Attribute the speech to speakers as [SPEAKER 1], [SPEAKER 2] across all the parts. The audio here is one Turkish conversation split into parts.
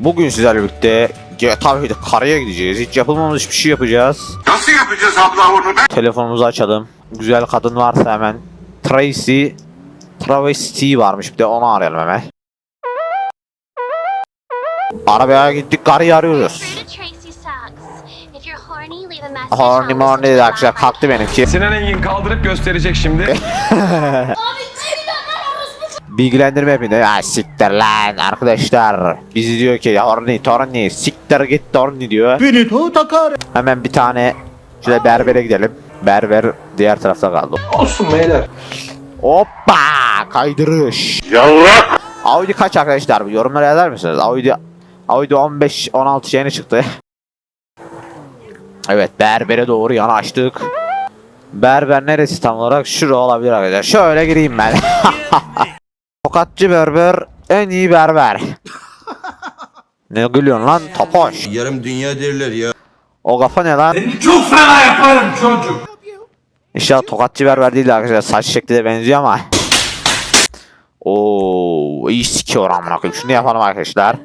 [SPEAKER 1] Bugün sizlerle birlikte tabii ki de karaya gideceğiz. Hiç yapılmamış bir şey yapacağız.
[SPEAKER 2] Nasıl yapacağız abla onu be?
[SPEAKER 1] Telefonumuzu açalım. Güzel kadın varsa hemen. Tracy Travesti varmış bir de onu arayalım hemen. Arabaya gittik karıyı arıyoruz.
[SPEAKER 3] Horny,
[SPEAKER 1] morny
[SPEAKER 3] to
[SPEAKER 1] akşam kalktı benimki.
[SPEAKER 4] Sinan Engin kaldırıp gösterecek şimdi.
[SPEAKER 1] Bilgilendirme yapayım. Ya siktir lan arkadaşlar. Bizi diyor ki horny torny siktir git torny diyor.
[SPEAKER 5] Finito takare.
[SPEAKER 1] Hemen bir tane şöyle berbere gidelim. Berber diğer tarafta kaldı.
[SPEAKER 5] Olsun beyler.
[SPEAKER 1] Hoppa kaydırış.
[SPEAKER 2] Yallah!
[SPEAKER 1] Audi kaç arkadaşlar? Yorumlara yazar mısınız? Audi Audi 15 16 yeni çıktı. Evet berbere doğru yanaştık. Berber neresi tam olarak? Şura olabilir arkadaşlar. Şöyle gireyim ben. Tokatçı berber en iyi berber. ne gülüyorsun lan topoş?
[SPEAKER 6] Yarım dünya derler ya.
[SPEAKER 1] O kafa ne lan?
[SPEAKER 5] Çok fena yaparım çocuk.
[SPEAKER 1] İnşallah tokatçı berber değil arkadaşlar. Saç şekli de benziyor ama. Oo iyi sikiyor amına koyayım. Şunu yapalım arkadaşlar.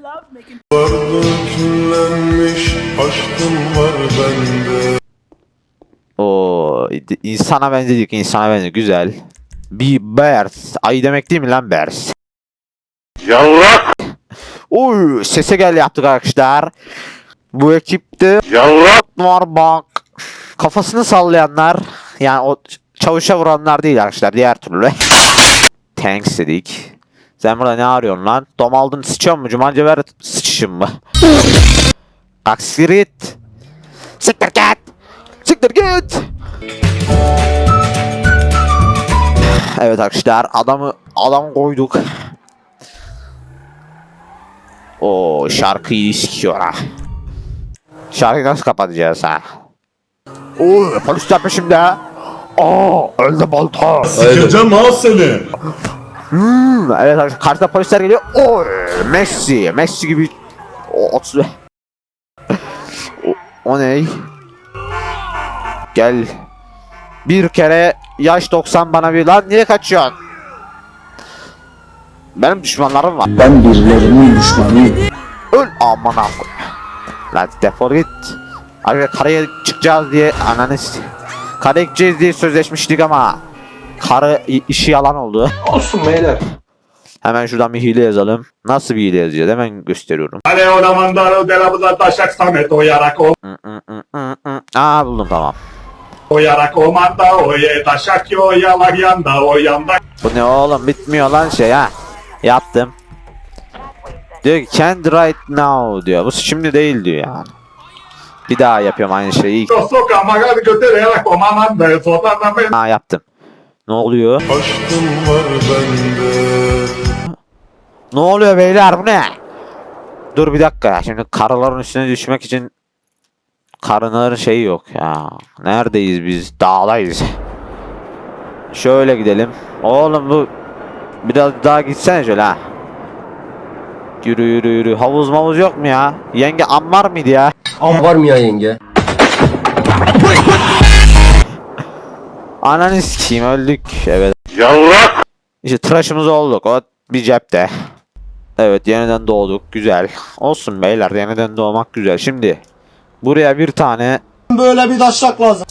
[SPEAKER 7] Küllenmiş aşkım var bende
[SPEAKER 1] Oo insana benzedik insana benzedik güzel. Bir bears. Ay demek değil mi lan bears?
[SPEAKER 2] Yallah!
[SPEAKER 1] Oy sese gel yaptık arkadaşlar. Bu ekipte
[SPEAKER 2] Yallah!
[SPEAKER 1] var bak. Kafasını sallayanlar yani o çavuşa vuranlar değil arkadaşlar diğer türlü. Thanks dedik. Sen burada ne arıyorsun lan? Dom aldın sıçıyor mu? Cumalce ver sıçışın mı? Bak siktir git. Siktir git. Evet arkadaşlar adamı adam koyduk. O şarkıyı sikiyor ha. Şarkıyı nasıl kapatacağız ha? Oo polisler peşimde. Aa elde balta.
[SPEAKER 7] Sikeceğim ha seni
[SPEAKER 1] Hmm, evet arkadaşlar karşıda polisler geliyor. Oy Messi. Messi gibi. O 30. o, o ne? Gel. Bir kere yaş 90 bana bir lan niye kaçıyorsun? Benim düşmanlarım var.
[SPEAKER 5] Ben birilerinin düşmanıyım.
[SPEAKER 1] Öl aman koy. Lan defol git. Abi karaya çıkacağız diye ananı Karaya gideceğiz diye sözleşmiştik ama karı işi yalan oldu.
[SPEAKER 5] Olsun beyler.
[SPEAKER 1] Hemen şuradan bir hile yazalım. Nasıl bir hile yazacağız? Hemen gösteriyorum.
[SPEAKER 2] Hadi ona mandaro de la buda taşak samet o
[SPEAKER 1] hı, hı. Aa buldum tamam.
[SPEAKER 2] Oyarak o manda oye taşak yo yalak yanda o yanda.
[SPEAKER 1] Bu ne oğlum bitmiyor lan şey ha. Yaptım. Diyor ki can't right now diyor. Bu şimdi değil diyor yani. Bir daha yapıyorum aynı şeyi. Ha yaptım. Ne oluyor?
[SPEAKER 7] Aşkım var bende
[SPEAKER 1] Ne oluyor beyler bu ne? Dur bir dakika şimdi karıların üstüne düşmek için karınların şeyi yok ya. Neredeyiz biz? Dağdayız. Şöyle gidelim. Oğlum bu biraz daha gitsene şöyle ha. Yürü yürü yürü. Havuz mavuz yok mu ya? Yenge ammar mıydı ya?
[SPEAKER 6] Am var mı ya yenge?
[SPEAKER 1] Ananı sikeyim öldük. Evet.
[SPEAKER 2] Yallah!
[SPEAKER 1] İşte tıraşımız olduk. O bir cepte. Evet yeniden doğduk. Güzel. Olsun beyler yeniden doğmak güzel. Şimdi buraya bir tane
[SPEAKER 5] Böyle bir taşak lazım.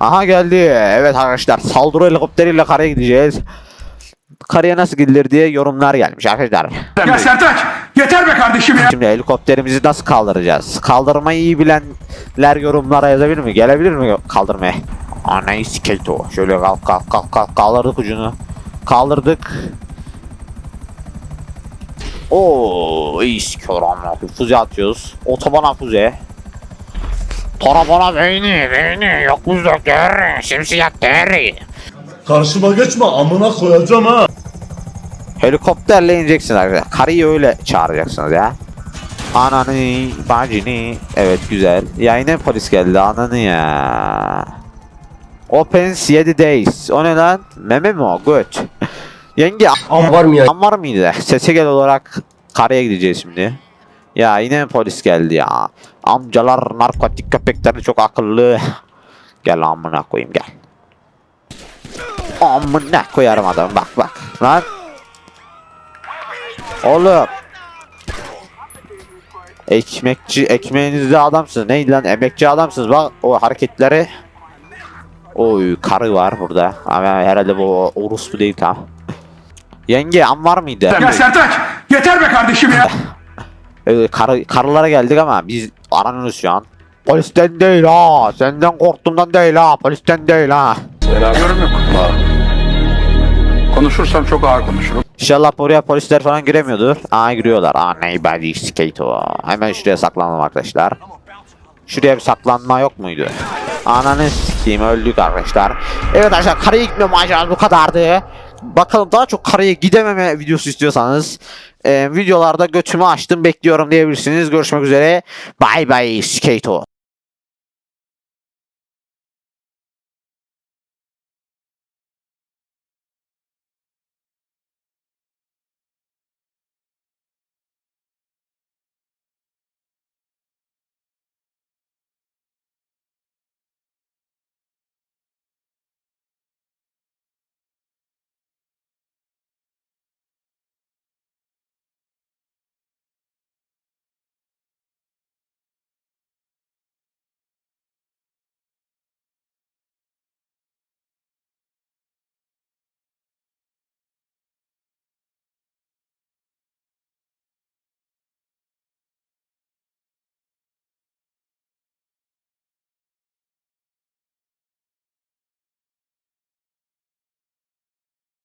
[SPEAKER 1] Aha geldi. Evet arkadaşlar saldırı helikopteriyle karaya gideceğiz. Karaya nasıl gidilir diye yorumlar gelmiş arkadaşlar.
[SPEAKER 4] ya Sertaç yeter be kardeşim ya.
[SPEAKER 1] Şimdi helikopterimizi nasıl kaldıracağız? Kaldırmayı iyi bilenler yorumlara yazabilir mi? Gelebilir mi kaldırmaya? Anayı sikeyt o. Şöyle kalk kalk kalk kalk kaldırdık ucunu. Kaldırdık. Oo iyi amına Füze atıyoruz. Otobana füze. Tarafana beyni beyni yok buzluk der. Simsiyah der.
[SPEAKER 7] Karşıma geçme amına koyacağım ha
[SPEAKER 1] Helikopterle ineceksiniz arkadaşlar. Karıyı öyle çağıracaksınız ya. Ananı, bacını. Evet güzel. Ya yine polis geldi ananı ya. Opens 7 days. O ne lan? Meme mi o? Göt. Yenge
[SPEAKER 6] Am var mı ya?
[SPEAKER 1] am var mıydı? Sese gel olarak karaya gideceğiz şimdi. Ya yine polis geldi ya. Amcalar narkotik köpekleri çok akıllı. Gel amına koyayım gel. Amına koyarım adam bak bak. Lan. Oğlum. Ekmekçi, ekmeğinizde adamsınız. Neydi lan? Emekçi adamsınız. Bak o hareketleri. Oy karı var burada. Ama herhalde bu orospu değil tam. Yenge an var mıydı?
[SPEAKER 4] Ya Sertaç yeter be kardeşim ya.
[SPEAKER 1] Karı, karılara geldik ama biz aranıyoruz şu an. Polisten değil ha. Senden korktuğumdan değil ha. Polisten değil ha.
[SPEAKER 4] Yorum yok. Konuşursam çok ağır konuşurum.
[SPEAKER 1] İnşallah buraya polisler falan giremiyordur. Aa giriyorlar. Aa neyberdi skate o. Hemen şuraya saklanalım arkadaşlar. Şuraya bir saklanma yok muydu? Ananı sikeyim öldük arkadaşlar. Evet arkadaşlar karaya gitme maceramız bu kadardı. Bakalım daha çok karaya gidememe videosu istiyorsanız e, videolarda götümü açtım bekliyorum diyebilirsiniz. Görüşmek üzere. Bye bye skate